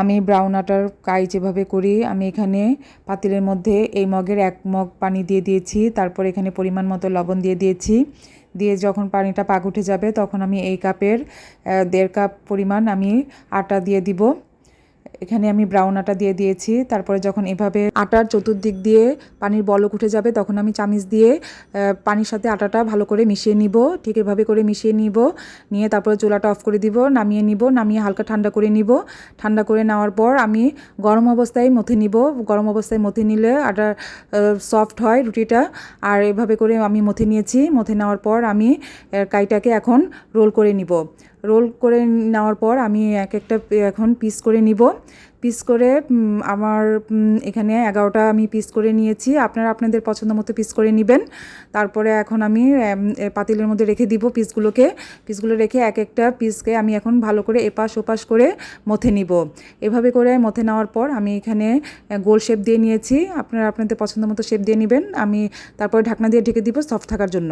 আমি ব্রাউন আটার কাই যেভাবে করি, আমি এখানে পাতিলের মধ্যে এই মগের এক মগ পানি দিয়ে দিয়েছি, তারপর এখানে পরিমাণ মতো লবণ দিয়ে দিয়েছি। দিয়ে যখন পানিটা পাক উঠে যাবে, তখন আমি এই কাপের দেড় কাপ পরিমাণ আমি আটা দিয়ে দিব। এখানে আমি ব্রাউন আটা দিয়ে দিয়েছি। তারপরে যখন এভাবে আটার চতুর্দিক দিয়ে পানির বলক উঠে যাবে, তখন আমি চামিচ দিয়ে পানির সাথে আটাটা ভালো করে মিশিয়ে নিব। ঠিক এভাবে করে মিশিয়ে নিব। নিয়ে তারপরে চুলাটা অফ করে দিব, নামিয়ে নিব, নামিয়ে হালকা ঠান্ডা করে নিব। ঠান্ডা করে নেওয়ার পর আমি গরম অবস্থায় মথে নিব। গরম অবস্থায় মথে নিলে আটা সফট হয় রুটিটা। আর এভাবে করে আমি মথে নিয়েছি। মথে নেওয়ার পর আমি কাইটাকে এখন রোল করে নিব। রোল করে নেওয়ার পর আমি এক একটা, এখন পিস করে নিব। পিস করে আমার এখানে এগারোটা আমি পিস করে নিয়েছি। আপনারা আপনাদের পছন্দ মতো পিস করে নেবেন। তারপরে এখন আমি পাতিলের মধ্যে রেখে দিব পিসগুলোকে। পিসগুলো রেখে এক একটা পিসকে আমি এখন ভালো করে এপাশ ওপাশ করে মথে নিব। এভাবে করে মথে নেওয়ার পর আমি এখানে গোল শেপ দিয়ে নিয়েছি। আপনারা আপনাদের পছন্দ মতো শেপ দিয়ে নেবেন। আমি তারপরে ঢাকনা দিয়ে ঢেকে দিব সফট থাকার জন্য।